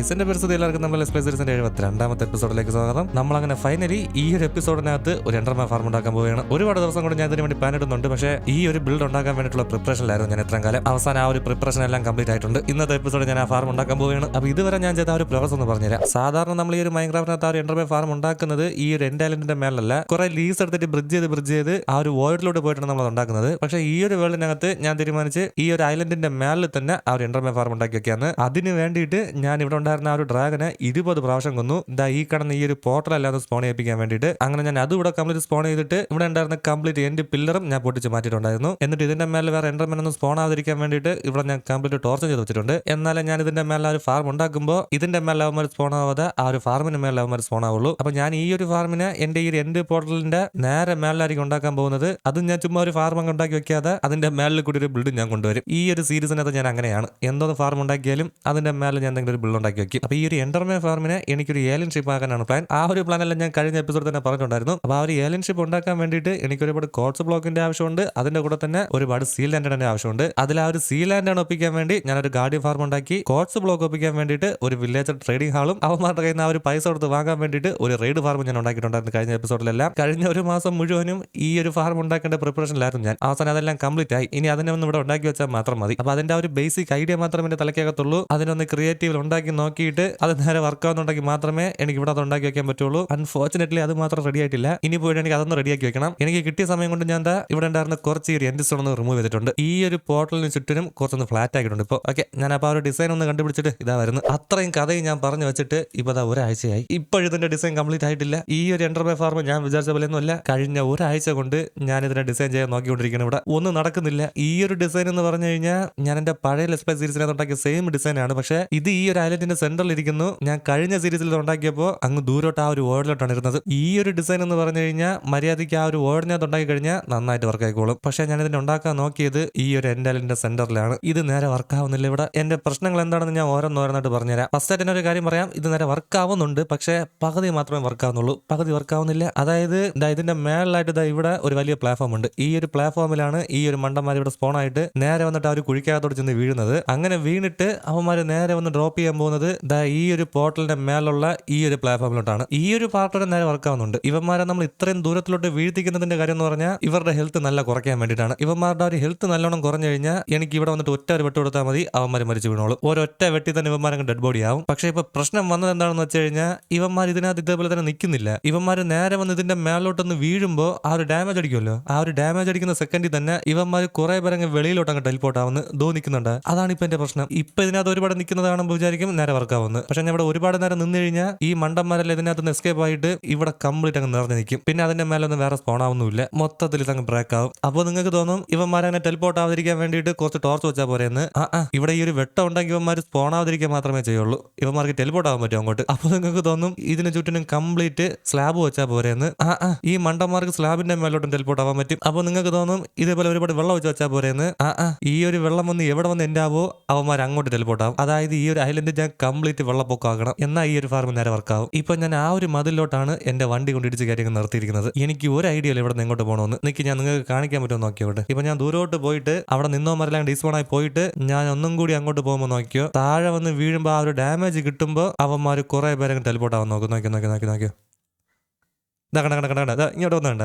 ഗൈസിന്റെ പരിസ്ഥിതി എല്ലാവർക്കും നമ്മൾ എക്സ്പ്രസിന്റെ എഴുപത്തിരണ്ടാമത്തെ എപ്പിസോഡിലേക്ക് സ്വാഗതം. നമ്മൾ അങ്ങനെ ഫൈനലി ഈ ഒരു എപ്പിസോഡിനകത്ത് ഒരു എൻഡർമാൻ ഫാർം ഉണ്ടാക്കാൻ പോവുകയാണ്. ഒരുപാട് ദിവസം കൊണ്ട് ഞാൻ ഇതിന് വേണ്ടി പ്ലാൻ ഇടുന്നുണ്ട്. പക്ഷേ ഈ ഒരു ബിൽഡ് ഉണ്ടാക്കാൻ വേണ്ടിയിട്ടുള്ള പ്രിപ്പറേഷനിലായിരുന്നു ഞാൻ എത്രയും കാലം. അവസാനം ആ ഒരു പ്രിപ്പറേഷൻ എല്ലാം കംപ്ലീറ്റ് ആയിട്ടുണ്ട്. ഇന്നത്തെ എപ്പിസോഡ് ഞാൻ ആ ഫാർം ഉണ്ടാക്കാൻ പോവുകയാണ്. അപ്പോൾ ഇതുവരെ ഞാൻ ചെയ്ത ആ ഒരു പ്രോസസ് എന്ന് പറഞ്ഞുതരാം. സാധാരണ നമ്മൾ ഈ ഒരു മൈൻക്രാഫ്റ്റിനകത്ത് ആ ഒരു എൻഡർമാൻ ഫാർം ഉണ്ടാക്കുന്നത് ഈ ഒരു എൻഡ് ഐലൻഡിന്റെ മേലല്ല കുറെ ലീസ് എടുത്തിട്ട് ബ്രിഡ്ജ് ചെയ്ത് ബ്രിഡ്ജ് ചെയ്ത് ആ ഒരു വേൾഡിലോട്ട് പോയിട്ടാണ് നമ്മൾ ഉണ്ടാക്കുന്നത്. പക്ഷേ ഈ ഒരു വേൾഡിനകത്ത് ഞാൻ തീരുമാനിച്ച് ഈ ഒരു ഐലൻഡിന്റെ മേലിൽ തന്നെ ആ ഒരു എൻഡർമാൻ ഫാർം ഉണ്ടാക്കി വെക്കാന്ന് അതിന് വേണ്ടിയിട്ട് ഞാൻ ഇവിടെ ഉണ്ടായിരുന്ന ആ ഒരു ഡ്രാഗനെ ഇരുപത് പ്രാവശ്യം കൊന്നു. ഇതാ ഈ കടന്ന് ഈ ഒരു പോർട്ടൽ അല്ലാതെ സ്പോൺ ചെയ്യിപ്പിക്കാൻ വേണ്ടിയിട്ട്. അങ്ങനെ ഞാൻ അതും ഇവിടെ കംപ്ലീറ്റ് സ്പോൺ ചെയ്തിട്ട് ഇവിടെ ഉണ്ടായിരുന്ന കംപ്ലീറ്റ് എന്റെ പില്ലറും ഞാൻ പൊട്ടിച്ച് മാറ്റിയിട്ടുണ്ടായിരുന്നു. എന്നിട്ട് ഇതിന്റെ മേലെ വേറെ എൻഡർമാൻ ഒന്നും സ്പോൺ ആവാതിരിക്കാൻ വേണ്ടിയിട്ട് ഇവിടെ ഞാൻ കംപ്ലീറ്റ് ടോർച്ച് ചെയ്ത് വെച്ചിട്ടുണ്ട്. എന്നാലും ഞാൻ ഇതിന്റെ മേലെ ഒരു ഫാം ഉണ്ടാക്കുമ്പോൾ ഇതിന്റെ മേലെ അവന്മാർ സ്പോൺ ആവാതെ ആ ഒരു ഫാർമിന് മേലെ അവന്മാർ സ്പോൺ ആവുള്ളൂ. അപ്പൊ ഞാൻ ഈ ഒരു ഫാർമിനെ എന്റെ ഈ ഒരു എൻഡ് പോർട്ടലിന്റെ നേരെ മേലായിരിക്കും ഉണ്ടാക്കാൻ പോകുന്നത്. അതും ഞാൻ ചുമ്മാ ഒരു ഫാം അങ്ങ് ഉണ്ടാക്കി വെക്കാതെ അതിന്റെ മേളിൽ കൂടി ഒരു ബിൽഡ് ഞാൻ കൊണ്ടുവരും. ഈ ഒരു സീരീസിനകത്ത് ഞാൻ അങ്ങനെയാണ്. എന്തോ ഫാം ഉണ്ടാക്കിയാലും അതിന്റെ മേലെ ഞാൻ എന്തെങ്കിലും ഒരു ബിൽഡ് ഉണ്ടാക്കി വെക്കും അപ്പൊ ഈ ഒരു എൻഡർമേ ഫാർമിനെ എനിക്കൊരു ഏലിയൻ ഷിപ്പ് ആക്കാനാണ് പ്ലാൻ ആ ഒരു പ്ലാൻ എല്ലാം ഞാൻ കഴിഞ്ഞ എപ്പിസോഡ് തന്നെ പറഞ്ഞിട്ടുണ്ടായിരുന്നു. അപ്പൊ ആ ഒരു ഏലിയൻ ഷിപ്പ് ഉണ്ടാക്കാൻ വേണ്ടിയിട്ട് എനിക്ക് ഒരുപാട് കോട്സ് ബ്ലോക്കിന്റെ ആവശ്യമുണ്ട്. അതിന്റെ കൂടെ തന്നെ ഒരുപാട് സീ ലാൻഡിന്റെ ആവശ്യമുണ്ട്. അതിൽ ആ ഒരു സീ ലാൻഡാണ് ഒപ്പിക്കാൻ വേണ്ടി ഞാൻ ഒരു ഗാർഡിയൻ ഫാർം ഉണ്ടാക്കി കോട്സ് ബ്ലോക്ക് ഒപ്പിക്കാൻ വേണ്ടിയിട്ട് ഒരു വില്ലേജർ ട്രേഡിംഗ് ഹാളും അവന്മാരുടെ കയ്യിൽ നിന്ന് ആ ഒരു പൈസ കൊടുത്ത് വാങ്ങാൻ വേണ്ടിയിട്ട് ഒരു റെയ്ഡ് ഫാർം ഞാൻ ഉണ്ടാക്കിയിട്ടുണ്ടായിരുന്നു കഴിഞ്ഞ എപ്പിസോഡിലെല്ലാം കഴിഞ്ഞ ഒരു മാസം മുഴുവനും ഈ ഒരു ഫാർം ഉണ്ടാക്കേണ്ട പ്രിപ്പറേഷനിലായിരുന്നു ഞാൻ. അവസാനം അതെല്ലാം കംപ്ലീറ്റ് ആയി. ഇനി അതിനെ ഒന്ന് ഇവിടെ ഉണ്ടാക്കി വെച്ചാൽ മാത്രം മതി. അപ്പൊ അതിന്റെ ആ ഒരു ബേസിക് ഐഡിയ മാത്രം എന്റെ തലക്കകത്തുള്ളൂ അതിനൊന്ന് ക്രിയേറ്റീവ് ഉണ്ടാക്കി നോക്കിയിട്ട് അത് നേരെ വർക്ക് ആവുന്നുണ്ടെങ്കിൽ മാത്രമേ എനിക്ക് ഇവിടെ അത് ഉണ്ടാക്കി വെക്കാൻ പറ്റുള്ളൂ. അൺഫോർച്ചുനേറ്റ്ലി അത് മാത്രം റെഡി ആയിട്ടില്ല. ഇനി പോയിട്ട് എനിക്ക് അതൊന്ന് റെഡിയാക്കി വെക്കണം. എനിക്ക് കിട്ടിയ സമയം കൊണ്ട് ഞാൻ ഇവിടെ ഉണ്ടായിരുന്ന കുറച്ച് ഈ ഒരു എൻഡ് സ്റ്റോൺ ഒന്ന് റിമൂവ് ചെയ്തിട്ടുണ്ട്. ഈ ഒരു പോർട്ടലിന് ചുറ്റിനും കുറച്ചൊന്ന് ഫ്ലാറ്റ് ആക്കിയിട്ടുണ്ട് ഇപ്പോൾ ഓക്കെ ഞാൻ അപ്പോൾ ആ ഒരു ഡിസൈൻ ഒന്ന് കണ്ടുപിടിച്ചിട്ട് ഇതാ വരുന്നത് അത്രയും കഥയും ഞാൻ പറഞ്ഞു വെച്ചിട്ട് ഇപ്പോൾ അതാ ഒരാഴ്ചയായി. ഇപ്പോൾ ഇതിന്റെ ഡിസൈൻ കംപ്ലീറ്റ് ആയിട്ടില്ല. ഈ ഒരു എന്റർബൈ ഫാർമ് ഞാൻ വിചാരിച്ച പോലെ ഒന്നുമല്ല കഴിഞ്ഞ ഒരാഴ്ച കൊണ്ട് ഞാൻ ഇതിനെ ഡിസൈൻ ചെയ്യാൻ നോക്കിക്കൊണ്ടിരിക്കുന്നത് ഇവിടെ. ഒന്നും നടക്കുന്നില്ല. ഈ ഒരു ഡിസൈൻ എന്ന് പറഞ്ഞു കഴിഞ്ഞാൽ ഞാൻ എന്റെ പഴയ ലെസ്പൈ പ്ലേ സീരീസിനകത്ത് ഉണ്ടാക്കിയ സെയിം ഡിസൈനാണ് പക്ഷേ ഇത് ഈ ഒരു ഐലൻഡിന്റെ സെന്ററിൽ ഇരിക്കുന്നു ഞാൻ കഴിഞ്ഞ സീരീസിൽ ഉണ്ടാക്കിയപ്പോൾ അങ്ങ് ദൂരോട്ട് ആ ഒരു വേർഡിലോട്ടാണ് ഇരുന്നത്. ഈ ഒരു ഡിസൈൻ എന്ന് പറഞ്ഞു കഴിഞ്ഞാൽ മര്യാദയ്ക്ക് ആ ഒരു വേർഡിനകത്ത് ഉണ്ടാക്കി കഴിഞ്ഞാൽ നന്നായിട്ട് വർക്ക് ആയിക്കോളും. പക്ഷേ ഞാൻ ഇതിനെ ഉണ്ടാക്കാൻ നോക്കിയത് ഈ ഒരു എൻഡലിന്റെ സെന്ററിലാണ് ഇത് നേരെ വർക്ക് ആവുന്നില്ല ഇവിടെ. എന്റെ പ്രശ്നങ്ങൾ എന്താണെന്ന് ഞാൻ ഓരോന്നോരോന്നായിട്ട് പറഞ്ഞുതരാം. ഫസ്റ്റ് ആയിട്ട് ഒരു കാര്യം പറയാം. ഇത് നേരെ വർക്ക് ആവുന്നുണ്ട്. പക്ഷേ പകുതി മാത്രമേ വർക്ക് ആവുന്നുള്ളൂ. പകുതി വർക്ക് ആവുന്നില്ല. അതായത് ഇതിന്റെ മേളിലായിട്ട് ഇതാ ഇവിടെ ഒരു വലിയ പ്ലാറ്റ്ഫോം ഉണ്ട്. ഈ ഒരു പ്ലാറ്റ്ഫോമിലാണ് ഈ ഒരു മണ്ടന്മാർ ഇവിടെ സ്പോൺ ആയിട്ട് നേരെ വന്നിട്ട് ആ ഒരു ചെന്ന് വീഴുന്നത്. അങ്ങനെ വീണിട്ട് അവന്മാർ നേരെ വന്ന് ഡ്രോപ്പ് ചെയ്യാൻ പോകുന്നത് ദാ ഈ ഒരു പോർട്ടലിന്റെ മേലുള്ള ഈ ഒരു പ്ലാറ്റ്ഫോമിലോട്ടാണ്. ഈ ഒരു പാർട്ടിയുടെ നേരെ വർക്ക് ആവുന്നുണ്ട്. ഇവന്മാരെ നമ്മൾ ഇത്രയും ദൂരത്തിലോട്ട് വീഴ്ത്തിക്കുന്നതിന്റെ കാര്യം എന്ന് പറഞ്ഞാൽ ഇവരുടെ ഹെൽത്ത് നല്ല കുറയ്ക്കാൻ വേണ്ടിയിട്ടാണ്. ഇവന്മാരുടെ ഒരു ഹെൽത്ത് നല്ലോണം കുറഞ്ഞു കഴിഞ്ഞാൽ എനിക്ക് ഇവിടെ വന്നിട്ട് ഒറ്റ ഒരു വെട്ട് കൊടുത്താൽ മതി അവന്മാർ മരിച്ചു വീണോളൂ. ഒരൊറ്റ വെട്ടി തന്നെ ഇവന്മാരങ്ങ് ഡെഡ് ബോഡി ആവും. പക്ഷേ ഇപ്പൊ പ്രശ്നം വന്നത് എന്താണെന്ന് വെച്ച് കഴിഞ്ഞാൽ ഇവന്മാർ ഇതിനകത്ത് ഇതേപോലെ തന്നെ നിൽക്കുന്നില്ല. ഇവന്മാർ നേരെ വന്ന് ഇതിന്റെ മേലോട്ടൊന്ന് വീഴുമ്പോൾ ആ ഒരു ഡാമേജ് അടിക്കുമല്ലോ. ആ ഒരു ഡാമേജ് അടിക്കുന്ന സെക്കൻഡിൽ തന്നെ ഇവന്മാർ കുറെ പേരങ്ങ് വെളിയിലോട്ട് അങ്ങ് ടെലിപ്പോർട്ട് ആവുന്നു ദോ നിൽക്കുന്നുണ്ട്. അതാണ് ഇപ്പൊ എന്റെ പ്രശ്നം. ഇപ്പൊ ഇതിനകത്ത് ഒരുപാട് നിൽക്കുന്നത് കാണുമ്പോൾ വിചാരിക്കും നേരെ വർക്ക് ആവുന്നത് പക്ഷെ ഞാൻ ഇവിടെ ഒരുപാട് നേരം നിന്ന് കഴിഞ്ഞാൽ ഈ മണ്ടന്മാരെല്ലാം ഇതിനകത്ത് നിന്ന് എസ്കേപ്പ് ആയിട്ട് ഇവിടെ കംപ്ലീറ്റ് അങ്ങ് നിറഞ്ഞു നിൽക്കും. പിന്നെ അതിന്റെ മേലെ ഒന്നും വേറെ സ്പോൺ ആവുന്നില്ല മൊത്തത്തിൽ ഇതങ്ങ് ബ്രേക്ക് ആവും. അപ്പോൾ നിങ്ങൾക്ക് തോന്നും ഇവന്മാരെ അങ്ങനെ ടെലിപ്പോർട്ട് ആവാതിരിക്കാൻ വേണ്ടിയിട്ട് കുറച്ച് ടോർച്ച് വെച്ചാൽ പോരെയെന്ന് ആ ആ ഇവിടെ ഈ ഒരു വെട്ടം ഉണ്ടെങ്കിൽ ഇവന്മാർ സ്പോൺ ആവാതിരിക്കാൻ മാത്രമേ ചെയ്യുള്ളൂ. ഇവന്മാർക്ക് ടെലിപ്പോർട്ട് ആവാൻ പറ്റും അങ്ങോട്ട്. അപ്പോൾ നിങ്ങൾക്ക് തോന്നും ഇതിന് ചുറ്റിനും കംപ്ലീറ്റ് സ്ലാബ് വെച്ചാൽ പോരെയെന്ന് ആ ആ ഈ മണ്ടന്മാർക്ക് സ്ലാബിന്റെ മേലോട്ടും ടെലിപ്പോർട്ട് ആവാൻ പറ്റും. അപ്പോൾ നിങ്ങൾക്ക് തോന്നും ഇതേപോലെ ഒരുപാട് വെള്ളം വെച്ച് വെച്ചാൽ പോരെയെന്ന് ആ ആ ഈ ഒരു വെള്ളം വന്ന് എവിടെ വന്ന് എന്റെ ആവോ അവന്മാർ അങ്ങോട്ട് ടെലിപ്പോർട്ട് ആവും. അതായത് ഈ ഒരു ഐലൻഡ് ഞാൻ കംപ്ലീറ്റ് വെള്ളപ്പൊക്കമാക്കണം എന്നാൽ ഈ ഒരു ഫാർമ് നേരെ വർക്കാവും ഇപ്പൊ ഞാൻ ആ ഒരു മതിലോട്ടാണ് എന്റെ വണ്ടി കൊണ്ടിടിച്ച് കാര്യങ്ങൾ നിർത്തിയിരിക്കുന്നത്. എനിക്ക് ഒരു ഐഡിയ ഇവിടെ നിന്ന് എങ്ങോട്ട് പോകണമെന്ന് നിക്ക് ഞാൻ നിങ്ങൾക്ക് കാണിക്കാൻ പറ്റുമോ നോക്കിയോട്ട് ഇപ്പൊ ഞാൻ ദൂരോട്ട് പോയിട്ട് അവിടെ നിന്നോ നിന്നോമാരെല്ലാം ഡിസ്പോണായി പോയിട്ട് ഞാൻ ഒന്നും കൂടി അങ്ങോട്ട് പോകുമ്പോൾ നോക്കിയോ താഴെ വന്ന് വീഴുമ്പോൾ ആ ഒരു ഡാമേജ് കിട്ടുമ്പോൾ അവന്മാർ കുറെ പേരെ ടെലിപ്പോർട്ട് ആവാൻ നോക്കും. നോക്കി നോക്കി നോക്കി നോക്കിയോ ഇതാ കണ്ട കണ്ട കണ്ട ഇങ്ങോട്ട് ഇങ്ങോട്ട് വന്നണ്ട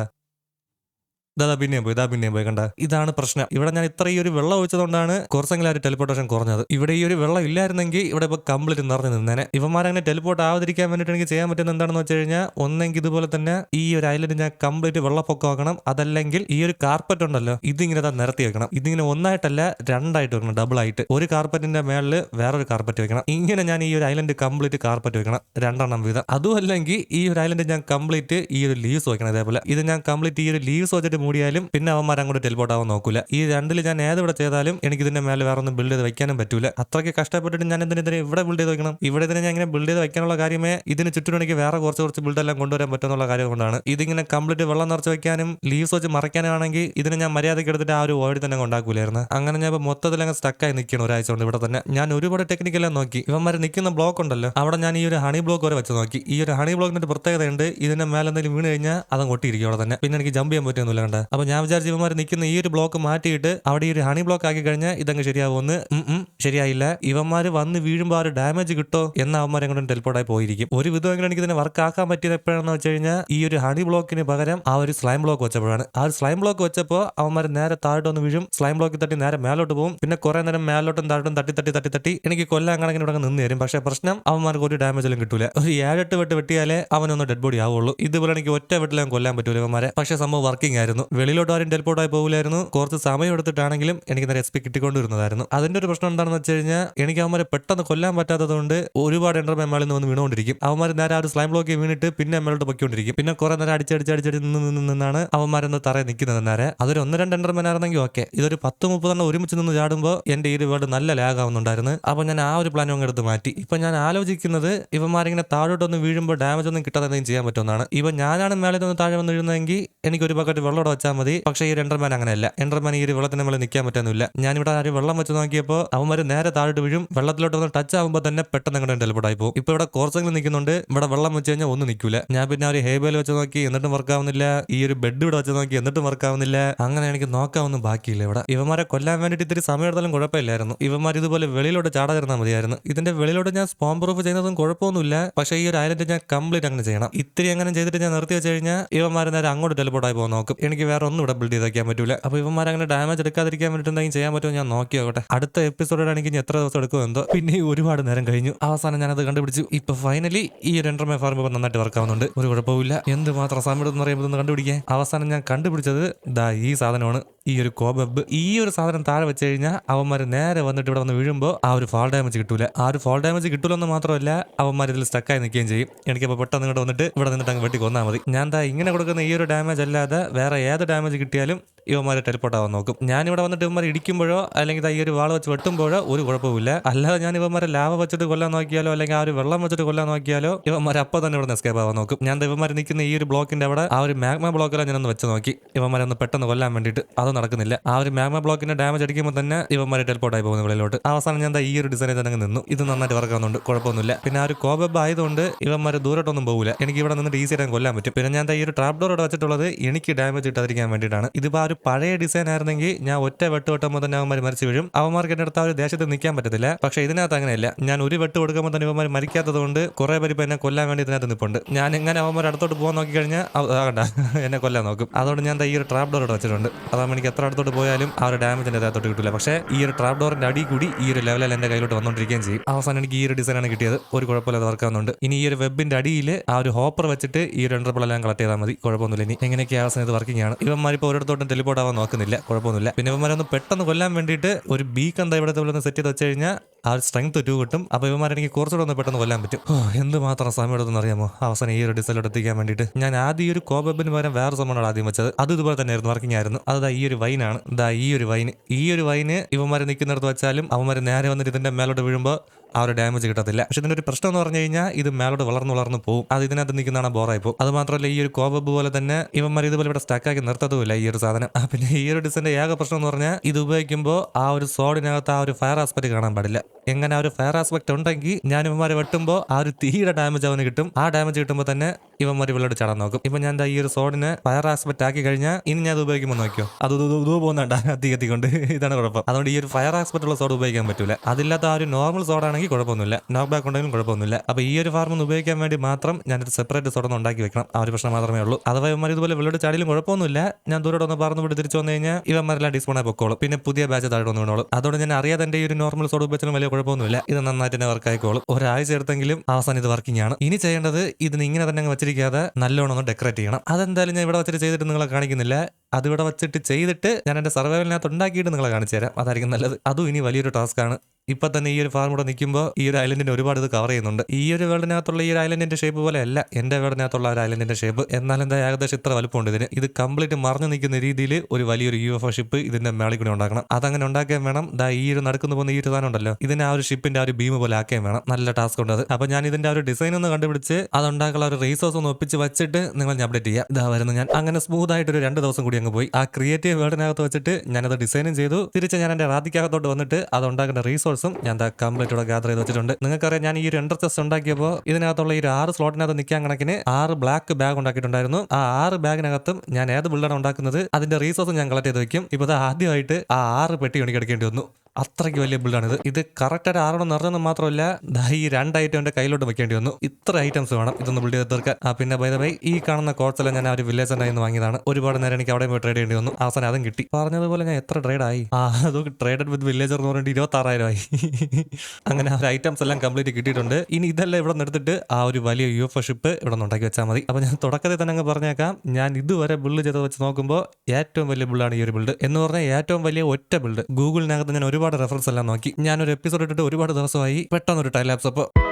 ഇതാ പിന്നെയും പോയി ഇതാ പിന്നെയും പോയി കണ്ട. ഇതാണ് പ്രശ്നം. ഇവിടെ ഞാൻ ഇത്ര ഈ ഒരു വെള്ളം ഒഴിച്ചതുകൊണ്ടാണ് കുറച്ചെങ്കിലും ടെലിപ്പോർട്ടേഷൻ കുറഞ്ഞത്. ഇവിടെ ഈ ഒരു വെള്ളം ഇല്ലായിരുന്നെങ്കിൽ ഇവിടെ ഇപ്പൊ കംപ്ലീറ്റ് നിറഞ്ഞു നിന്നേനെ. ഇവന്മാരങ്ങനെ ടെലിപ്പോർട്ട് ആവാതിരിക്കാൻ വേണ്ടിയിട്ട് എനിക്ക് ചെയ്യാൻ പറ്റുന്ന എന്താണെന്ന് വെച്ച് കഴിഞ്ഞാൽ ഒന്നെങ്കിൽ ഇതുപോലെ തന്നെ ഈ ഒരു ഐലൻഡ് ഞാൻ കംപ്ലീറ്റ് വെള്ളപ്പൊക്കമാക്കണം. അതല്ലെങ്കിൽ ഈ ഒരു കാർപ്പറ്റ് ഉണ്ടല്ലോ ഇതിങ്ങനെ ദാ നിരത്തി വെക്കണം. ഇതിങ്ങനെ ഒന്നായിട്ടല്ല രണ്ടായിട്ട് വെക്കണം ഡബിൾ ആയിട്ട്. ഒരു കാർപ്പറ്റിന്റെ മേളിൽ വേറൊരു കാർപ്പറ്റ് വെക്കണം. ഇങ്ങനെ ഞാൻ ഈ ഒരു ഐലൻഡ് കംപ്ലീറ്റ് കാർപ്പറ്റ് വെക്കണം രണ്ടെണ്ണം വീതം. അതും അല്ലെങ്കിൽ ഈ ഒരു ഐലൻഡ് ഞാൻ കംപ്ലീറ്റ് ഈ ഒരു ലീവ്സ് വെക്കണം ഇതേപോലെ. ഇത് ഞാൻ കംപ്ലീറ്റ് ഈ ഒരു ലീവ്സ് വെച്ചിട്ട് മൂടിയാലും പിന്നെ അവന്മാർ അങ്ങോട്ട് ടെലിപോർട്ട് ആവാൻ നോക്കൂല. ഈ രണ്ടിൽ ഞാൻ ഏത് ഇവിടെ ചെയ്താലും എനിക്ക് ഇതിന്റെ മേലെ വേറെ ഒന്നും ബിൽഡ് ചെയ്ത് വെക്കാനും പറ്റൂല. അത്രയ്ക്ക് കഷ്ടപ്പെട്ടിട്ട് ഞാൻ എന്തിനെതിരെ ഇവിടെ ബിൽഡ് ചെയ്ത് വെക്കണം? ഇവിടെ ഇതിനെ ഞാൻ ഇങ്ങനെ ബിൽഡ് ചെയ്ത് വെക്കാനുള്ള കാര്യമേ ഇതിന് ചുറ്റും എനിക്ക് വേറെ കുറച്ച് കുറച്ച് ബിൽഡ് എല്ലാം കൊണ്ടുവരാൻ പറ്റുന്നുള്ള കാര്യം കൊണ്ടാണ്. ഇതിങ്ങനെ കംപ്ലീറ്റ് വെള്ളം നിറച്ച് വെക്കാനും ലീവ്സ് വെച്ച് മറയ്ക്കാനാണെങ്കിൽ ഇതിനെ ഞാൻ മര്യാദയ്ക്ക് എടുത്തിട്ട് ആ ഒരു ഓടി തന്നെ ഉണ്ടാക്കൂലായിരുന്നു അങ്ങനെ ഞാൻ ഇപ്പോൾ മൊത്തത്തിൽ അങ്ങ് സ്റ്റക്കായി നിൽക്കണം ഒരാഴ്ച കൊണ്ട് ഇവിടെ തന്നെ. ഞാൻ ഒരുപാട് ടെക്നിക്കെല്ലാം നോക്കി. ഇവന്മാർ നിൽക്കുന്ന ബ്ലോക്ക് ഉണ്ടല്ലോ. അവിടെ ഞാൻ ഈ ഒരു ഹണി ബ്ലോക്ക് വരെ വെച്ച് നോക്കി. ഈ ഒരു ഹണി ബ്ലോക്കിന്റെ പ്രത്യേകതയുണ്ട്. ഇതിന്റെ മേലെ എന്തെങ്കിലും വീണ് കഴിഞ്ഞാൽ അതും കൊട്ടിയിരിക്കും അവിടെ തന്നെ. പിന്നെ എനിക്ക് ജമ്പ് ചെയ്യാൻ പറ്റുന്നില്ല കണ്ട വേണ്ട അപ്പൊ ഞാൻ വിചാരിച്ച ഇവന്മാർ നിൽക്കുന്ന ഈ ഒരു ബ്ലോക്ക് മാറ്റിയിട്ട് അവിടെ ഈ ഒരു ഹണി ബ്ലോക്ക് ആക്കി കഴിഞ്ഞാൽ ഇതങ്ങ് ശരിയാവുമെന്ന് ശരിയായില്ല. ഇവന്മാർ വന്ന് വീഴുമ്പോൾ ആ ഒരു ഡാമേജ് കിട്ടോ എന്ന അവന്മാരെ എങ്ങോട്ടും ടെലിപ്പോർട്ടായി പോയിരിക്കും. ഒരു വിധം എങ്ങനെ എനിക്ക് ഇതിനെ വർക്ക് ആക്കാൻ പറ്റിയത് എപ്പോഴാണെന്ന് വെച്ച് കഴിഞ്ഞാൽ ഈ ഒരു ഹണി ബ്ലോക്കിന് പകരം ആ ഒരു സ്ലൈം ബ്ലോക്ക് വെച്ചപ്പോഴാണ്. ആ ഒരു സ്ലൈം ബ്ലോക്ക് വെച്ചപ്പോൾ അവന്മാർ നേരെ താഴോട്ട് ഒന്ന് വീഴും. സ്ലൈം ബ്ലോക്കിൽ തട്ടി നേരെ മേലോട്ട് പോകും പിന്നെ കുറെ നേരം മേലോട്ടും താഴോട്ടും തട്ടി തട്ടി തട്ടി തട്ടി എനിക്ക് കൊല്ലാൻ കണക്കിന് ഇവിടെ നിന്ന് തരും. പക്ഷേ പ്രശ്നം അവന്മാർക്ക് ഒരു ഡാമേജിലും കിട്ടൂല. ഒരു ഏഴെട്ട് വെട്ട് വെട്ടിയാലേ അവനൊന്ന് ഡെഡ് ബോഡി ആവുള്ളൂ. ഇതുപോലെ എനിക്ക് ഒറ്റ വെട്ടിലും കൊല്ലാൻ പറ്റൂല ഇവന്മാരെ. പക്ഷേ സംഭവം വർക്കിംഗ് ആയിരുന്നു. വെളിയിലോട്ട് ആരും ടെലിപ്പോർട്ടായി പോകില്ലായിരുന്നു. കുറച്ച് സമയം എടുത്തിട്ടാണെങ്കിലും എനിക്ക് നേരെ എസ് പി കിട്ടിക്കൊണ്ടിരുന്നതായിരുന്നു. അതിന്റെ ഒരു പ്രശ്നം എന്താണെന്ന് വെച്ച് കഴിഞ്ഞാൽ എനിക്ക് അവന്മാരെ പെട്ടെന്ന് കൊല്ലാൻ പറ്റാത്തതുകൊണ്ട് ഒരുപാട് എന്റെ മെമ്മാളിൽ നിന്ന് വന്ന് വീണുകൊണ്ടിരിക്കും. അവന്മാർ നേരെ ആ ഒരു സ്ലൈം ബ്ലോക്ക് വീണിട്ട് പിന്നെ എമ്മലോട്ട് പൊയ്ക്കൊണ്ടിരിക്കും. പിന്നെ കുറെ നേരം അടിച്ചടിച്ച് അടിച്ചടി നിന്ന് നിന്ന് നിന്നാണ് അവന്മാരെന്ന് തറയിൽ നിൽക്കുന്നത് നേരെ. അതൊരു ഒന്ന് രണ്ട് എൻഡർമാൻ മെനാണെങ്കിൽ ഓക്കെ ഇതൊരു പത്ത് മുപ്പതെണ്ണം ഒരുമിച്ച് നിന്ന് ചാടുമ്പോൾ എന്റെ ഈ വേർഡ് നല്ല ലാഗ് ആവുന്നുണ്ടായിരുന്നു. അപ്പൊ ഞാൻ ആ ഒരു പ്ലാൻ അങ്ങ് എടുത്ത് മാറ്റി. ഇപ്പൊ ഞാൻ ആലോചിക്കുന്നത് ഇവന്മാരിങ്ങനെ താഴോട്ടൊന്ന് വീഴുമ്പോൾ ഡാമേജ് ഒന്നും കിട്ടാതെ എന്തെങ്കിലും ചെയ്യാൻ പറ്റുമെന്നാണ്. ഇവ ഞാനാണ് മേളിൽ നിന്ന് താഴെ വന്ന് വീഴുന്നതെങ്കിൽ എനിക്ക് ഒരു ബക്കറ്റ് വെള്ളം വെച്ചാൽ മതി. പക്ഷേ ഈ എൻഡർമാൻ അങ്ങനെയല്ല. എൻഡർമാൻ ഈ ഒരു വെള്ളത്തിന് മേളിൽ നിൽക്കാൻ പറ്റുന്നില്ല. ഞാനിവിടെ ആ ഒരു വെള്ളം വെച്ച് നോക്കിയപ്പോൾ അവന്മാർ നേരെ താഴോട്ട് വീഴും. വെള്ളത്തിലോട്ട് വന്ന് ടച്ച് ആകുമ്പോൾ തന്നെ പെട്ടെന്ന് അങ്ങോട്ട് ടെലിപ്പോർട്ടായി പോകും ഇപ്പൊ ഇവിടെ കുറച്ചെങ്കിലും നിൽക്കുന്നുണ്ട് ഇവിടെ വെള്ളം വെച്ച് കഴിഞ്ഞാൽ ഒന്നും നിൽക്കില്ല ഞാൻ പിന്നെ ഒരു ഹേബേൽ വെച്ച് നോക്കി എന്നിട്ടും വർക്ക് ആവുന്നില്ല. ഈ ഒരു ബെഡ് ഇവിടെ വെച്ച് നോക്കി എന്നിട്ടും വർക്ക് ആവുന്നില്ല. അങ്ങനെ എനിക്ക് നോക്കാവുന്ന ബാക്കിയില്ല ഇവിടെ. ഇവന്മാരെ കൊല്ലാൻ വേണ്ടിയിട്ട് ഇത്തിരി സമയം എടുത്താലും കുഴപ്പമില്ലായിരുന്നു. ഇവന്മാർ ഇതുപോലെ വെളിയിലോട്ട് ചാടാതിരുന്നാൽ മതിയായിരുന്നു. ഇതിന്റെ വെളിയിലോട്ട് ഞാൻ സ്പോം പ്രൂഫ് ചെയ്യുന്നതും കുഴപ്പമൊന്നുമില്ല. പക്ഷേ ഈ ഒരു ഐലൻഡ് ഞാൻ കംപ്ലീറ്റ് അങ്ങനെ ചെയ്യണം. ഇത്തിരി അങ്ങനെ ചെയ്തിട്ട് ഞാൻ നിർത്തി വെച്ച് കഴിഞ്ഞാൽ ഇവന്മാരെ നേരെ അങ്ങോട്ട് ടെലിപ്പോർട്ടായി പോകാൻ നോക്കും. എനിക്ക് വേറെ ഒന്നും ഇവിടെ ബിൽഡ് ചെയ്ത് വെക്കാൻ പറ്റൂല. അപ്പൊ ഇവന്മാർ അങ്ങനെ ഡാമേജ് എടുക്കാതിരിക്കാൻ വേണ്ടിയിട്ട് ചെയ്യാൻ പറ്റുമോ ഞാൻ നോക്കി നോക്കട്ടെ. അടുത്ത എപ്പിസോഡാണെങ്കിൽ ഇനി എത്ര ദിവസം എടുക്കും എന്തോ. പിന്നെ ഒരുപാട് നേരം കഴിഞ്ഞു. അവസാനം ഞാനത് കണ്ടുപിടിച്ചു. ഇപ്പൊ ഫൈനലി ഈ ഒരു മേ ഫാർം ഇപ്പം നന്നായിട്ട് വർക്ക് ആവുന്നുണ്ട്. ഒരു കുഴപ്പമില്ല എന്ത് മാത്രം സമയം എന്ന് പറയുമ്പോൾ ഒന്ന് കണ്ടുപിടിക്കാൻ. അവസാനം ഞാൻ കണ്ടുപിടിച്ചത് ദാ ഈ സാധനമാണ്. ഈ ഒരു കോബബ് ഈ ഒരു സാധനം താഴെ വെച്ച് കഴിഞ്ഞാൽ അവന്മാർ നേരെ വന്നിട്ട് ഇവിടെ വന്ന് വീഴുമ്പോൾ ആ ഒരു ഫാൾ ഡാമേജ് കിട്ടൂല. ആ ഒരു ഫാൾ ഡാമേജ് കിട്ടൂലെന്ന് മാത്രമല്ല അവന്മാർ ഇതിൽ സ്റ്റക്കായി നിൽക്കുകയും ചെയ്യും. എനിക്കിപ്പോൾ പെട്ടെന്ന് ഇങ്ങോട്ട് വന്നിട്ട് ഇവിടെ നിന്നിട്ട് അങ്ങ് വെട്ടി കൊന്നാൽ മതി. ഞാൻ എന്താ ഇങ്ങനെ കൊടുക്കുന്ന ഈ ഒരു ഡാമേജ് അല്ലാതെ വേറെ ഏത് ഡാമേജ് കിട്ടിയാലും ഇവന്മാരെ ടെലിപ്പോർട്ട് ആവാൻ നോക്കും. ഞാനിവിടെ വന്നിട്ട് ഇവന്മാർ ഇടിക്കുമ്പോഴോ അല്ലെങ്കിൽ ഈ ഒരു വാൾ വെച്ച് വെട്ടുമ്പോഴോ ഒരു കുഴപ്പമില്ല അല്ലാതെ ഞാൻ ഇവന്മാരെ ലാവ വെച്ചിട്ട് കൊല്ലാൻ നോക്കിയാലോ അല്ലെങ്കിൽ ആ ഒരു വെള്ളം വെച്ചിട്ട് കൊല്ലാൻ നോക്കിയാലോ ഇവന്മാർ അപ്പോൾ തന്നെ ഇവിടെ എസ്കേപ്പ് ആവാൻ നോക്കും. ഞാൻ ഇവന്മാർ നിൽക്കുന്ന ഈ ഒരു ബ്ലോക്കിന്റെ അവിടെ ആ ഒരു മാഗ്മ ബ്ലോക്കിലാണ് ഞാനൊന്ന് വെച്ച് നോക്കി. ഇവന്മാരെ ഒന്ന് പെട്ടെന്ന് കൊല്ലാൻ വേണ്ടിയിട്ട്. അത് നടക്കുന്നില്ല. ആ ഒരു മാഗ്മ ബ്ലോക്കിന്റെ ഡാമേജ് അടിക്കുമ്പോൾ തന്നെ ഇവന്മാർ ടെലിപ്പോർട്ട് ആയി പോകുന്നു വെളിയിലോട്ട്. അവസാനം ഞാൻ ഈ ഒരു ഡിസൈനിൽ തന്നെ നിന്നു. ഇത് നന്നായിട്ട് വർക്കാവുന്നുണ്ട് കുഴപ്പമൊന്നുമില്ല. പിന്നെ ആ ഒരു കോബബ് ആയതുകൊണ്ട് ഇവന്മാർ ദൂരോട്ടൊന്നും പോകില്ല എനിക്ക് ഇവിടെ നിന്നിട്ട് ഈസി കൊല്ലാൻ പറ്റും. പിന്നെ ഞാൻ ഈ ഒരു ട്രാപ്പ് ഡോർ ഇവിടെ വെച്ചിട്ടുള്ളത് എനിക്ക് ഡാമേജ് ഇട്ടാതിരിക്കാൻ വേണ്ടിയിട്ടാണ്. ഇതിപ്പോൾ ആ ഒരു പഴയ ഡിസൈൻ ആയിരുന്നെങ്കിൽ ഞാൻ ഒറ്റ വെട്ട് വെട്ടുമ്പോൾ തന്നെ അവന്മാർ മരിച്ചു വീഴും. അവന്മാർക്ക് എന്റെ അടുത്ത് ഒരു ദേശത്ത് നിൽക്കാൻ പറ്റത്തില്ല. പക്ഷെ ഇതിനകത്ത് അങ്ങനെയല്ല. ഞാൻ ഒരു വെട്ട് കൊടുക്കുമ്പോൾ തന്നെ ഇവന്മാർ മരിക്കാത്തത് കൊണ്ട് കുറേ പേര് എന്നെ കൊല്ലാൻ വേണ്ടി ഇതിനകത്ത് നിൽപ്പുണ്ട്. ഞാൻ എങ്ങനെ അവന്മാർ അടുത്തോട്ട് പോകാൻ നോക്കി കഴിഞ്ഞാൽ ആകണ്ട എന്നെ കൊല്ലാൻ നോക്കും. അതുകൊണ്ട് ഞാൻ ഈ ഒരു ട്രാപ്പ് ഡോർ ഇവിടെ വെച്ചിട്ടുണ്ട്. അതാകുമ്പോൾ എനിക്ക് എത്ര അടുത്തോട്ട് പോയാലും ആ ഒരു ഡാമേജ് എന്റെ അകത്തോട്ട് കിട്ടില്ല പക്ഷേ ഈ ഒരു ട്രാപ്പ് ഡോറിന്റെ അടി കൂടി ഈ ഒരു ലെവലിൽ എന്റെ കയ്യിലോട്ട് വന്നുകൊണ്ടിരിക്കുകയും ചെയ്യും. അവസാനം എനിക്ക് ഈ ഒരു ഡിസൈനാണ് കിട്ടിയത്. ഒരു കുഴപ്പമില്ലാതെ വർക്ക് ആവുന്നുണ്ട്. ഇനി ഈ ഒരു വെബിന്റെ അടിയിൽ ആ ഒരു ഹോപ്പർ വെച്ചിട്ട് ഈ ഒരു എൻട്രപ്പിൾ എല്ലാം കളക്ട് ചെയ്താൽ മതി. കുഴപ്പമൊന്നുമില്ല ഇനി. എങ്ങനെയൊക്കെ അവസാനം ഇത് വർക്കിംഗ് ആണ്. ഇവന്മാർ ഇപ്പോൾ ടെലിപ്പോർട്ട് ആവാൻ നോക്കുന്നില്ല കുഴപ്പമൊന്നുമില്ല. പിന്നെ ഇവന്മാരൊന്ന് പെട്ടെന്ന് കൊല്ലാൻ വേണ്ടിയിട്ട് ഒരു ബീക്ക് എന്താ ഇവിടുത്തെ പോലെ ഒന്ന് സെറ്റ് ചെയ്ത് വെച്ച് കഴിഞ്ഞാൽ ആ സ്ട്രെങ്ത് ടു കിട്ടും. അപ്പോൾ ഇവന്മാർ എനിക്ക് കുറച്ചുകൂടെ ഒന്ന് പെട്ടെന്ന് കൊല്ലാൻ പറ്റും. ഓ എന്ത് മാത്രം സമയം എടുത്തെന്ന് അറിയാമോ? അവസാനം ഈ ഒരു ഡിസൈലോട്ട് എത്തിക്കാൻ വേണ്ടിയിട്ട്. ഞാൻ ആദ്യം ഒരു കോബബിന് പകരം വേറെ സംഭവമാണ് ആദ്യം വെച്ചത്. അത് ഇതുപോലെ തന്നെ ആയിരുന്നു വർക്കിംഗ് ആയിരുന്നു. അതാ ഈ ഒരു വൈനാണ് ദാ ഈ ഒരു വൈന് ഈ ഒരു വൈന് ഇവന്മാർ നിൽക്കുന്നിടത്ത് വെച്ചാലും അവന്മാർ നേരെ വന്നിട്ട് ഇതിന്റെ മേലോട്ട് വീഴുമ്പോൾ ആ ഒരു ഡാമേജ് കിട്ടത്തില്ല. പക്ഷെ ഇതിന്റെ ഒരു പ്രശ്നം എന്ന് പറഞ്ഞു കഴിഞ്ഞാൽ ഇത് മേലോട്ട് വളർന്നു വളർന്നു പോകും അത് ഇതിനകത്ത് നിൽക്കുന്നതാണ് ബോറായി പോകും. അത് മാത്രമല്ല ഈ ഒരു കോബബ് പോലെ തന്നെ ഇവന്മാർ ഇതുപോലെ ഇവിടെ സ്റ്റാക്കാക്കി നിർത്തതുമില്ല ഈ ഒരു സാധനം. പിന്നെ ഈ ഒരു ഡിസൈന്റെ ഏക പ്രശ്നം എന്ന് പറഞ്ഞാൽ ഇത് ഉപയോഗിക്കുമ്പോൾ ആ ഒരു സോഡിനകത്ത് ആ ഒരു ഫയർ ആസ്പെക്ട് കാണാൻ പാടില്ല. എങ്ങനെ ആ ഒരു ഫയർ ആസ്പെക്ട് ഉണ്ടെങ്കിൽ ഞാൻ ഇവന്മാരെ വെട്ടുമ്പോൾ ആ ഒരു തീയുടെ ഡാമേജ് അവന് കിട്ടും. ആ ഡാമേജ് കിട്ടുമ്പോൾ തന്നെ ഇവന്മാർ വെള്ളോട് ചടാൻ നോക്കും. ഇപ്പൊ ഞാൻ ഈ ഒരു സോഡിനെ ഫയർ ആസ്പെക്ട് ആക്കി കഴിഞ്ഞാൽ ഇനി ഞാൻ അത് ഉപയോഗിക്കുമ്പോൾ നോക്കിയോ? അത് ദൂ പോകുന്നുണ്ട് തീ കത്തിക്കൊണ്ട് ഇതാണ് കുഴപ്പം. അതുകൊണ്ട് ഈ ഒരു ഫയർ ആസ്പെക്ട് ഉള്ള സോഡ് ഉപയോഗിക്കാൻ പറ്റില്ല അതില്ലാത്ത ആ ഒരു നോർമൽ സോഡാണെങ്കിൽ കുഴപ്പമൊന്നുമില്ല. നോക്ക് ബാക്ക് ഉണ്ടെങ്കിലും കുഴപ്പമൊന്നുമില്ല. അപ്പൊ ഈ ഒരു ഫാർമൊന്ന് ഉപയോഗിക്കാൻ വേണ്ടി മാത്രം ഞാൻ ഒരു സെപ്പറേറ്റ് സോഡൊന്ന് ഉണ്ടാക്കി വെക്കണം. ആ ഒരു പ്രശ്നം മാത്രമേ ഉള്ളൂ. അഥവാ ഇവന്മാർ ഇതുപോലെ വെള്ളോട് ചാടിയിലും കുഴപ്പമൊന്നുമില്ല. ഞാൻ ദൂരോട്ട് ഒന്ന് പറന്ന് വിട്ട് തിരിച്ചു വന്നു കഴിഞ്ഞാൽ ഇവന്മാരെല്ലാം ഡിസ്പോണായി പൊക്കോളും. പിന്നെ പുതിയ ബാച്ച് താഴെ വന്ന് വീണോളും. അതുകൊണ്ട് ഞാൻ അറിയാതെ എന്റെ ഈ ഒരു നോർമൽ സോഡ് ഉപയോഗിച്ചാലും വലിയ കുഴപ്പമൊന്നുമില്ല. ഇത് നന്നായിട്ട് തന്നെ വർക്ക് ആയിക്കോളും. ഒരാഴ്ച എടുത്തെങ്കിലും അവസാനം ഇത് വർക്കിംഗ് ആണ്. ഇനി ചെയ്യേണ്ടത് ഇതിന് ഇങ്ങനെ തന്നെ വെച്ചിരിക്കാതെ നല്ലോണം ഒന്ന് ഡെക്കറേറ്റ് ചെയ്യണം. അതെന്തായാലും ഞാൻ ഇവിടെ വെച്ചിട്ട് ചെയ്തിട്ട് നിങ്ങളെ കാണിക്കുന്നില്ല. അതിവിടെ വെച്ചിട്ട് ചെയ്തിട്ട് ഞാൻ എന്റെ സർവൈവലിനകത്ത് ഉണ്ടാക്കിയിട്ട് നിങ്ങളെ കാണിച്ചു തരാം അതായിരിക്കും നല്ലത്. അതും ഇനി വലിയൊരു ടാസ്ക് ആണ്. ഇപ്പൊ തന്നെ ഈ ഒരു ഫാർം കൂടെ നിൽക്കുമ്പോൾ ഈ ഒരു ഐലൻഡിന് ഒരുപാട് ഇത് കവർ ചെയ്യുന്നുണ്ട്. ഈ ഒരു വേൾഡിനകത്തുള്ള ഈ ഒരു ഐലൻഡിന്റെ ഷേപ്പ് പോലെ അല്ല എന്റെ വേൾഡിനകത്തുള്ള ഒരു ഐലൻഡിന്റെ ഷേപ്പ് എന്നാൽ എന്താ ഏകദേശം ഇത്ര വലുപ്പമുണ്ട് ഇതിന്. ഇത് കംപ്ലീറ്റ് മറഞ്ഞു നിൽക്കുന്ന രീതിയിൽ ഒരു വലിയൊരു യു എഫ് ഷിപ്പ് ഇതിന്റെ മേളിൽ കൂടി ഉണ്ടാക്കണം. അതങ്ങനെ ഉണ്ടാക്കാൻ വേണം. ദാ ഈ ഒരു നടക്കുന്നു പോകുന്ന ഈ ഒരു സാധനം ഉണ്ടല്ലോ. ഇതിനെ ആ ഒരു ഷിപ്പിന്റെ ആ ഒരു ബീം പോലെ ആക്കാൻ വേണം. നല്ല ടാസ്ക് ഉണ്ട് അത്. അപ്പൊ ഞാൻ ഇതിന്റെ ആ ഒരു ഡിസൈൻ ഒന്ന് കണ്ടുപിടിച്ച് അതുണ്ടാക്കാനുള്ള ഒരു റീസോഴ്സ് ഒന്ന് ഒപ്പിച്ച് വെച്ചിട്ട് നിങ്ങൾ ഞാൻ അപ്ഡേറ്റ് ചെയ്യാം. ഇതാ വരുന്നു ഞാൻ. അങ്ങനെ സ്മൂത്ത് ആയിട്ട് ഒരു രണ്ട് ദിവസം കൂടി അങ്ങ് പോയി. ആ ക്രിയേറ്റീവ് വേർഡിനകത്ത് വെച്ചിട്ട് ഞാനത് ഡിസൈനും ചെയ്തു. തിരിച്ച് ഞാൻ എന്റെ റാദിക്കകത്തോട്ട് വന്നിട്ട് അത് ഉണ്ടാക്കുന്ന റീസോഴ്സും ഞാൻ കംപ്ലീറ്റ് ഗ്യാദർ ചെയ്ത് വെച്ചിട്ടുണ്ട് നിങ്ങൾക്കറിയാം ഞാൻ ഈ ഒരു എൻട്രസ് ടെസ്റ്റ് ഉണ്ടാക്കിയപ്പോൾ ഇതിനകത്തുള്ള ഈ ആറ് സ്ലോട്ടിനകത്ത് നിൽക്കാൻ കണക്കിന് ആറ് ബ്ലാക്ക് ബാഗ് ഉണ്ടാക്കിയിട്ടുണ്ടായിരുന്നു. ആ ആറ് ബാഗിനകത്തും ഞാൻ ഏത് ബിൽഡാണ് ഉണ്ടാക്കുന്നത് അതിന്റെ റീസോഴ്സ് ഞാൻ കളക്ട് ചെയ്ത് വെക്കും. ഇപ്പോൾ ആദ്യമായിട്ട് ആ ആറ് പെട്ടി എടുക്കേണ്ടി വന്നു. അത്രയ്ക്ക് വലിയ ബിൽഡാണ് ഇത്. ഇത് കറക്റ്റായിട്ട് ആറോളം നിറഞ്ഞെന്ന് മാത്രമല്ല ഈ രണ്ട് ഐറ്റം എന്റെ കയ്യിലോട്ട് വെക്കേണ്ടി വന്നു. ഇത്ര ഐറ്റംസ് വേണം ഇതൊന്ന് ബിൽഡ് ചെയ്ത് തീർക്കാൻ. ആ പിന്നെ ബൈ ബൈ ഈ കാണുന്ന കോട്സ് ഞാൻ ആ ഒരു വില്ലേജ് നിന്ന് വാങ്ങിയതാണ്. ഒരുപാട് നേരം എനിക്ക് അവിടെ പോയി ട്രേഡ് ചെയ്യേണ്ടി വന്നു. അവസാനം അതും കിട്ടി. പറഞ്ഞതുപോലെ ഞാൻ എത്ര ട്രേഡ് ആയി? ആ അതൊക്കെ ട്രേഡഡ് വിത്ത് വില്ലേജർ എന്ന് പറഞ്ഞിട്ട് ഇരുപത്തി ആറായിരം ആയി. അങ്ങനെ ആ ഒരു ഐറ്റംസ് എല്ലാം കംപ്ലീറ്റ് കിട്ടിയിട്ടുണ്ട്. ഇനി ഇതെല്ലാം ഇവിടെ നിന്ന് എടുത്തിട്ട് ആ ഒരു വലിയ യു എഫ് ഷിപ്പ് ഇവിടെ ഉണ്ടാക്കി വെച്ചാൽ മതി. അപ്പോൾ ഞാൻ തുടക്കത്തിൽ തന്നെ അങ്ങ് പറഞ്ഞേക്കാം. ഞാൻ ഇതുവരെ ബിൽഡ് ചെയ്ത് വെച്ച് നോക്കുമ്പോൾ ഏറ്റവും വലിയ ബിൽഡാണ് ഈ ഒരു ബിൽഡ് എന്ന് പറഞ്ഞാൽ ഏറ്റവും വലിയ ഒറ്റ ബിൽഡ് ഗൂഗിളിനകത്ത് ഞാൻ ഒരുപാട് റെഫറൻസ് എല്ലാം നോക്കി. ഞാനൊരു എപ്പിസോഡ് ഇട്ടിട്ട് ഒരുപാട് ദിവസമായി പെട്ടെന്ന് ഒരു ടൈംലാപ്സ് അപ്പോൾ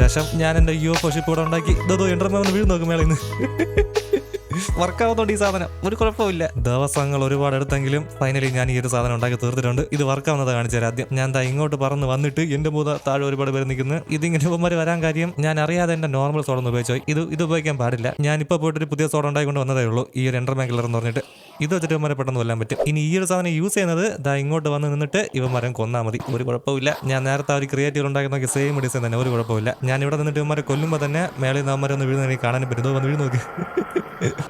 ശേഷം ഞാൻ എന്റെ യു എഫ് ഷിപ്പ് ഇവിടെ ഉണ്ടാക്കി. ഇതോ എന്റെ വീട് നോക്കും മേളയിൽ നിന്ന്. വർക്കാവുന്നുണ്ട് ഈ സാധനം. ഒരു കുഴപ്പമില്ല ദിവസങ്ങൾ ഒരുപാട് എടുത്തെങ്കിലും ഫൈനലി ഞാൻ ഈ ഒരു സാധനം ഉണ്ടാക്കി തീർത്തിട്ടുണ്ട്. ഇത് വർക്കാവുന്നത് കാണിച്ചു ആദ്യം. ഞാൻ ദാ ഇങ്ങോട്ട് പറന്ന് വന്നിട്ട് എന്റെ മൂത താഴെ ഒരുപാട് പേര് നിൽക്കുന്നു. ഇതിങ്ങനെ ഇവന്മാർ വരാൻ കാര്യം ഞാൻ അറിയാതെ എന്റെ നോർമൽ സോഡ ഒന്ന് ഉപയോഗിച്ചു ഇത് ഇത് ഉപയോഗിക്കാൻ പാടില്ല. ഞാൻ ഇപ്പോൾ പോയിട്ട് ഒരു പുതിയ സോഡ ഉണ്ടായിക്കൊണ്ട് വന്നതേ ഉള്ളൂ. ഈ ഒരു എന്റർമാൻ കില്ലർ എന്ന് പറഞ്ഞിട്ട്. ഇത് വെച്ചിട്ട് ഇവന്മാരെ പെട്ടെന്ന് കൊല്ലാൻ പറ്റും. ഇനി ഈ ഒരു സാധനം യൂസ് ചെയ്യുന്നത് ദാ ഇങ്ങോട്ട് വന്ന് നിന്നിട്ട് ഇവന്മാരെ കൊന്നാൽ മതി. ഒരു കുഴപ്പമില്ല ഞാൻ നേരത്തെ ഒരു ക്രിയേറ്റീവ് ഉണ്ടാക്കി നോക്കി സെയിം ഡിസൈൻ തന്നെ. ഒരു കുഴപ്പമില്ല ഞാൻ ഇവിടെ നിന്നിട്ട് ഇവന്മാരെ കൊല്ലുമ്പോൾ തന്നെ മേളിൽ നിന്ന് അവന്മാരെ ഒന്ന് വീഴുന്ന കാണാനും പറ്റും. വന്ന് വീഴുന്നു നോക്കി.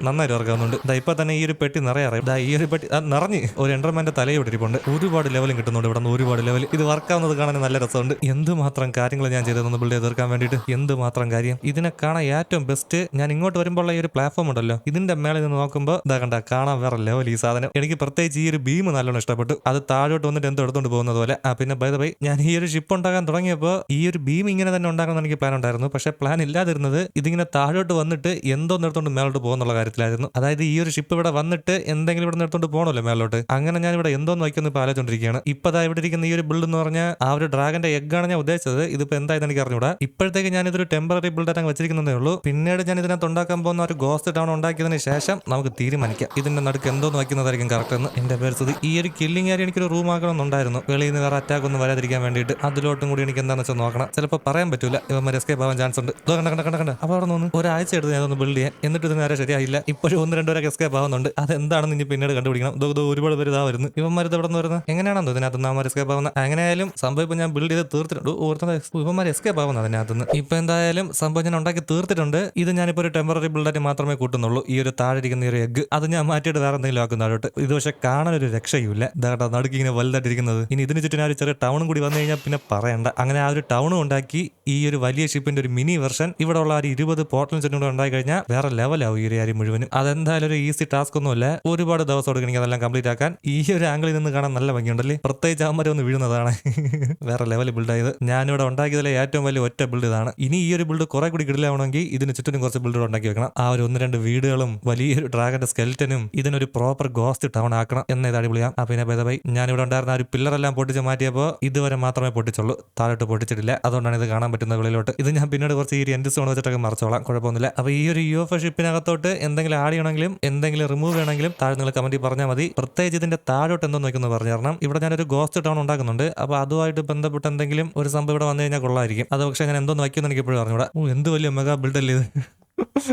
നന്നായിട്ട് ഇറങ്ങുന്നുണ്ട്. ദാ ഇപ്പൊ തന്നെ ഈ ഒരു പെട്ടി നിറയാറ് ദാ ഈ ഒരു പെട്ടി നിറഞ്ഞ് ഒരു എൻഡർമാന്റെ തലയിൽ ഇട്ടിരിപ്പുണ്ട് ഒരുപാട് ലെവലും കിട്ടുന്നുണ്ട് ഇവിടെ നിന്ന് ഒരുപാട് ലെവൽ ഇത് വർക്കാവുന്നത് കാണാൻ നല്ല രസമുണ്ട്. എന്തുമാത്രം കാര്യങ്ങൾ ഞാൻ ചെയ്തതെന്ന് ബിൽഡ് ചെയ്ത് തീർക്കാൻ വേണ്ടിയിട്ട്? എന്തുമാത്രം കാര്യം? ഇതിനെ കാണാൻ ഏറ്റവും ബെസ്റ്റ് ഞാൻ ഇങ്ങോട്ട് വരുമ്പോൾ ഈ ഒരു പ്ലാറ്റ്ഫോം ഉണ്ടല്ലോ. ഇതിന്റെ മേളിൽ നിന്ന് നോക്കുമ്പോൾ ഇതാ കണ്ട കാണാൻ വേറെ ലെവൽ ഈ സാധനം. എനിക്ക് പ്രത്യേകിച്ച് ഈ ഒരു ബീം നല്ലോണം ഇഷ്ടപ്പെട്ടു. അത് താഴോട്ട് വന്നിട്ട് എന്ത് എടുത്തുകൊണ്ട് പോകുന്നത് പോലെ. പിന്നെ ബൈ ബൈ ഞാൻ ഈ ഒരു ഷിപ്പ് ഉണ്ടാകാൻ തുടങ്ങിയപ്പോൾ ഈ ഒരു ബീം ഇങ്ങനെ തന്നെ ഉണ്ടാകണമെന്ന് എനിക്ക് പ്ലാൻ ഉണ്ടായിരുന്നു. പക്ഷേ പ്ലാൻ ഇല്ലാതിരുന്നത് ഇതിങ്ങനെ താഴോട്ട് വന്നിട്ട് എന്തോ നിർത്തോണ്ട് മേലോട്ട് പോകുന്നുള്ള കാര്യത്തിലായിരുന്നു. അതായത് ഈ ഒരു ഷിപ്പ് ഇവിടെ വന്നിട്ട് എന്തെങ്കിലും ഇവിടെ നിർത്തോണ്ട് പോകണമല്ലോ മേലോട്ട് അങ്ങനെ ഞാൻ ഇവിടെ എന്തോന്ന് വയ്ക്കുന്നു ഇപ്പോൾ ആലോചിച്ചോണ്ടിരിക്കുകയാണ്. ഇപ്പൊ ദാ ഇവിടെ ഇരിക്കുന്ന ഈ ഒരു ബിൽഡ് എന്ന് പറഞ്ഞാൽ ആ ഒരു ഡ്രാഗന്റെ എഗ് ആണ് ഞാൻ ഉദ്ദേശിച്ചത്. ഇതിപ്പോ എന്തായെന്ന് എനിക്ക് അറിഞ്ഞൂടാ. ഇപ്പോഴത്തേക്ക് ഞാൻ ഇതൊരു ടെമ്പററി ബിൽഡ് അങ്ങ് വെച്ചിരിക്കുന്നതേ ഉള്ളൂ. പിന്നീട് ഞാൻ ഇതിനകത്ത് ഉണ്ടാക്കാൻ പോകുന്ന ഒരു ഗോസ്റ്റ് ടൗൺ ഉണ്ടാക്കിയതിന് ശേഷം നമുക്ക് തീരുമാനിക്കാം. ഇതിന്റെ നടുക്ക് എന്തോന്ന് വയ്ക്കുന്നതായിരിക്കും കറക്റ്റ് എന്ന്. എന്റെ പേര് ഈ ഒരു കില്ലിംഗ് ഏരിയ എനിക്കൊരു റൂം ആക്കണമെന്നുണ്ടായിരുന്നു. വെളിയിൽ നിന്ന് വേറെ അറ്റാക്ക് ഒന്നും വരാതിരിക്കാൻ വേണ്ടിയിട്ട്. അതിലോട്ടും കൂടി എനിക്ക് എന്താണെന്ന് വെച്ചാൽ നോക്കണം. ചിലപ്പോൾ പറയാൻ പറ്റൂല. ഇവന്മാർ എസ്കേപ്പ് ആവാൻ ചാൻസ് ഉണ്ട്. കണ്ട കണ്ട കണ്ട കണ്ട. അപ്പോൾ അവിടെ നിന്ന് ഒരാഴ്ച എടുത്ത് ഞാനൊന്ന് ബിൽഡ് ചെയ്യാൻ. എന്നിട്ട് ഇത് നേരെ ശരിയായില്ല ഇപ്പോഴും ഒന്ന് രണ്ടുപേരൊക്കെ എസ്കേപ്പ് ആവുന്നുണ്ട്. അതെന്താണെന്ന് ഇനി പിന്നീട് കണ്ടുപിടിക്കണം. ഇതോ ഒരുപാട് പേര് ഇതാ വരുന്നു. ഇവന്മാർ ഇത് എവിടെ നിന്ന് വരുന്നത് എങ്ങനെയാണെന്നോ ഇതിനകത്ത് നാമാർ എസ്കേപ്പ് ആവുന്ന. എങ്ങനെയായാലും സംഭവം ഇപ്പം ഞാൻ ബിൽഡ് ചെയ്ത് തീർത്തിട്ടുണ്ട്. ഓർത്തുന്നത് ഇവന്മാർ എസ്കേപ്പ് ആവുന്നത് അതിനകത്ത് നിന്ന് ഇപ്പം എന്തായാലും സംഭവം ഞാൻ ഉണ്ടാക്കി തീർത്തിട്ടുണ്ട്. ഇത് ഞാനിപ്പോൾ ഒരു ടെമ്പററി ബിൽഡായിട്ട് മാത്രമേ കൂട്ടുന്നുള്ളൂ. ഈ ഒരു താഴെ ഇരിക്കുന്ന ഒരു എഗ് അത് ഞാൻ മാറ്റിയിട്ട് വേറെ എന്തെങ്കിലും ആക്കും താഴോട്ട്. ഇത് പക്ഷേ കാണാനൊരു ഒരു രക്ഷയുമില്ല. ഇതാ നടുക്ക് ഇങ്ങനെ വലുതായിട്ടിരിക്കുന്നത്. ഇനി ഇതിന് ചുറ്റും ആ ഒരു ചെറിയ ടൗണും കൂടി വന്നു കഴിഞ്ഞാൽ പിന്നെ പറയണ്ട. അങ്ങനെ ആ ഒരു ടൗണും ഉണ്ടാക്കി ഈ ഒരു വലിയ ഷിപ്പിന്റെ ഒരു മിനി വെർഷൻ ഇവിടെ ഉള്ള ആ ഒരു ഇരുപത് പോർട്ടലും ചുറ്റും കൂടെ ഉണ്ടായി കഴിഞ്ഞാൽ വേറെ ലെവലാവും ഈ ഒരു കാര്യം മുഴുവനും. അതെന്തായാലും ഒരു ഈസി ടാസ്ക് ഒന്നുമല്ല. ഒരുപാട് ദിവസം എടുക്കണമെങ്കിൽ അതെല്ലാം കംപ്ലീറ്റ് ആക്കാൻ ഈ ഒരു ആംഗിളിൽ നിന്ന് കാണാൻ നല്ല ഭംഗിയുണ്ടല്ലേ? പ്രത്യേകിച്ച് അമ്മരെ ഒന്ന് വീഴുന്നതാണ്. വേറെ ലെവൽ ബിൽഡ് ആയത്. ഞാനിവിടെ ഉണ്ടാക്കിയതിലെ ഏറ്റവും വലിയ ഒറ്റ ബിൽഡ് ഇതാണ്. ഇനി ഈ ഒരു ബിൽഡ് കുറെ കൂടി കിടിലാവണമെങ്കിൽ ഇതിന് ചുറ്റിനും കുറച്ച് ബിൽഡുകൾ ഉണ്ടാക്കി വെക്കണം. ആ ഒരു ഒന്ന് രണ്ട് വീടുകളും വലിയൊരു ഡ്രാഗന്റെ സ്കെൽറ്റനും ഇതിനൊരു പ്രോപ്പർ ഗോസ്റ്റ് ടൗൺ ആക്കണം എന്ന ഇത് അടിപൊളിയാം ആ പിന്നെ ബൈ ഞാനിവിടെ ഉണ്ടായിരുന്ന ഒരു പില്ലറെല്ലാം പൊട്ടിച്ച് മാറ്റിയപ്പോൾ ഇതുവരെ മാത്രമേ പൊട്ടിച്ചുള്ളൂ. താഴോട്ട് പൊട്ടിച്ചിട്ടില്ല. അതുകൊണ്ടാണ് ഇത് കാണാൻ പറ്റുന്ന വെളിയിലോട്ട്. ഇത് ഞാൻ പിന്നീട് കുറച്ച് ഈ എൻഡ് സോൺ വെച്ചിട്ടൊക്കെ മറച്ചോളാം. കുഴപ്പമൊന്നുമില്ല. അപ്പോൾ ഈ ഒരു യു എഫ് ഷിപ്പിനകത്തോട്ട് എന്തെങ്കിലും ആഡ് ചെയ്യണമെങ്കിലും എന്തെങ്കിലും റിമൂവ് ചെയ്യണമെങ്കിലും താഴെ നിങ്ങൾ കമന്റിൽ പറഞ്ഞാൽ മതി. പ്രത്യേകിച്ച് ഇതിന്റെ താഴോട്ട് എന്തോ നോക്കുന്നു പറഞ്ഞു കാരണം ഇവിടെ ഞാനൊരു ഗോസ്റ്റ് ടൗൺ ഉണ്ടാക്കുന്നുണ്ട്. അപ്പോൾ അതുമായിട്ട് ബന്ധപ്പെട്ട് എന്തെങ്കിലും ഒരു സംഭവം ഇവിടെ വന്നു കഴിഞ്ഞാൽ കൊള്ളായിരിക്കും അത് പക്ഷേ ഞാൻ എന്തോ നോക്കിയെന്ന് എനിക്ക് ഇപ്പോഴും അറിഞ്ഞൂടാ. ഓ എന്ത് വലിയ മെഗാ ബിൽഡല്ലേ ഇത്?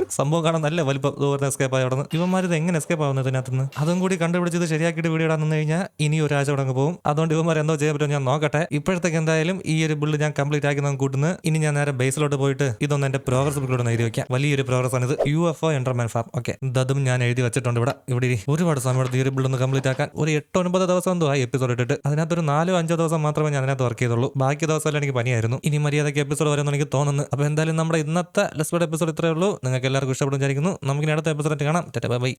സംഭവം കാണാൻ നല്ല വലിപ്പം ദൂരത്തെ എസ്കേപ്പ് ആയി അവിടെ നിന്ന് ഇവന്മാരിത് എങ്ങനെ എസ്കേപ്പ് ആവുന്നത് ഇതിനകത്തുനിന്ന്? അതും കൂടി കണ്ടുപിടിച്ചത് ശരിയാക്കിയിട്ട് വീഡിയോ ഇടാൻ കഴിഞ്ഞാൽ ഇനി ഒരാഴ്ച കൂടെ അങ്ങ് പോകും. അതുകൊണ്ട് ഇവന്മാർ എന്തോ ചെയ്യാൻ പറ്റും ഞാൻ നോക്കട്ടെ. ഇപ്പോഴത്തേക്ക് എന്തായാലും ഈ ഒരു ബിൽഡ് ഞാൻ കംപ്ലീറ്റ് ആക്കി നമുക്ക് കൂട്ടുന്നു. ഇനി ഞാൻ നേരെ ബേസിലോട്ട് പോയിട്ട് ഇതൊന്ന് എന്റെ പ്രോഗ്രസ് ബുക്കിലൂടെ എഴുതി വെക്കാം. വലിയൊരു പ്രോഗ്രസ് ആണ് ഇത്. U F O Enderman farm okay ഇതും ഞാൻ എഴുതി വെച്ചിട്ടുണ്ട് ഇവിടെ. ഇവിടെ. ഒരുപാട് സമയം എടുത്ത് ഈ ഒരു ബിൽഡ് ഒന്ന് കംപ്ലീറ്റ് ആക്കാൻ. ഒരു എട്ട് ഒൻപത് ദിവസം എന്തോ ആ എപ്പിസോഡ് ഇട്ടിട്ട്. അതിനകത്ത് ഒരു നാലോ അഞ്ചോ ദിവസം മാത്രമേ ഞാൻ അതിനകത്ത് വർക്ക് ചെയ്തുള്ളൂ. ബാക്കി ദിവസമെല്ലാം എനിക്ക് പനിയായിരുന്നു. ഇനി മര്യാദയ്ക്ക് എപ്പിസോഡ് വരുമെന്ന് എനിക്ക് തോന്നുന്നു. അപ്പോൾ എന്തായാലും നമ്മുടെ ഇന്നത്തെ ലെസ്ബോഡ് എപ്പിസോഡ് ഇത്രയേ ഉള്ളൂ. നിങ്ങൾക്ക് എല്ലാവർക്കും ഇഷ്ടപ്പെടും വിചാരിക്കുന്നു. നമുക്കിനി അടുത്ത എപ്പിസോഡ് കാണാം. ബൈ.